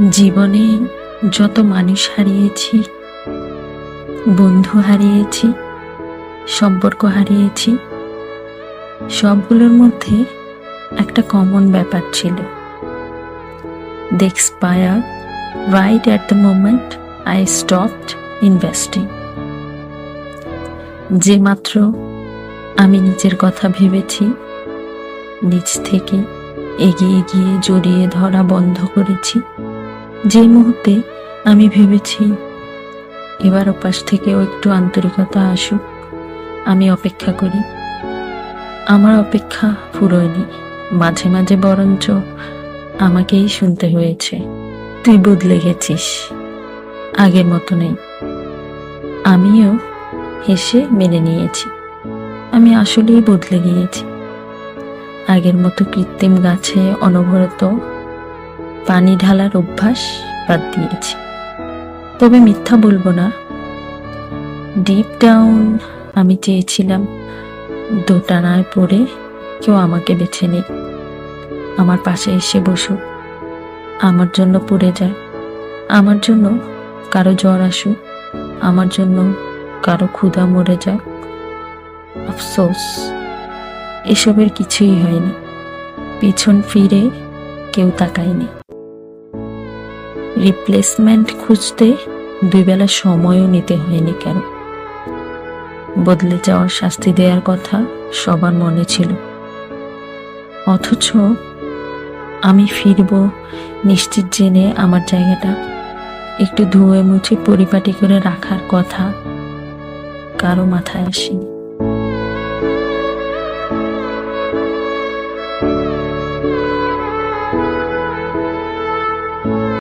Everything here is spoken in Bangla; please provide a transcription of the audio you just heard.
জীবনে যত মানুষ হারিয়েছি, বন্ধু হারিয়েছি, সম্পর্ক হারিয়েছি, সবগুলোর মধ্যে একটা কমন ব্যাপার ছিল। They expire right at the moment I stopped investing যে মাত্র আমি নিজের কথা ভেবেছি, নিজ থেকে এগিয়ে গিয়ে জড়িয়ে ধরা বন্ধ করেছি। যে মুহূর্তে আমি ভেবেছি এবার ওপাশ থেকেও একটু আন্তরিকতা আসুক, আমি অপেক্ষা করি। আমার অপেক্ষা ফুরোয়নি মাঝে মাঝে বরঞ্চ আমাকেই শুনতে হয়েছে। তুই বদলে গেছিস, আগের মতো নেই। আমিও হেসে মেনে নিয়েছি। আমি আসলেই বদলে গিয়েছি। আগের মতো কৃত্রিম গাছে অনবরত পানি ঢালার অভ্যাস বাদ দিয়েছি। তবে মিথ্যা বলব না। ডিপ ডাউন আমি চেয়েছিলাম দোটানায় পড়ে কেউ আমাকে বেছে নেই আমার পাশে এসে বসুক। আমার জন্য পড়ে যায়। আমার জন্য কারও জ্বর আসুক। আমার জন্য কারও ক্ষুধা মরে যাক। আফসোস, এসবের কিছুই হয়নি। পিছন ফিরে কেউ তাকায়নি। রিপ্লেসমেন্ট খুঁজতে দুই বেলা সময়ও নিতে হয়নি কেন? বদলে যাওয়ার শাস্তি দেওয়ার কথা সবার মনে ছিল। অথচ আমি ফিরব নিশ্চিত জেনে আমার জায়গাটা একটু ধুয়ে মুছে পরিপাটি করে রাখার কথা কারও মাথায় আসেনি।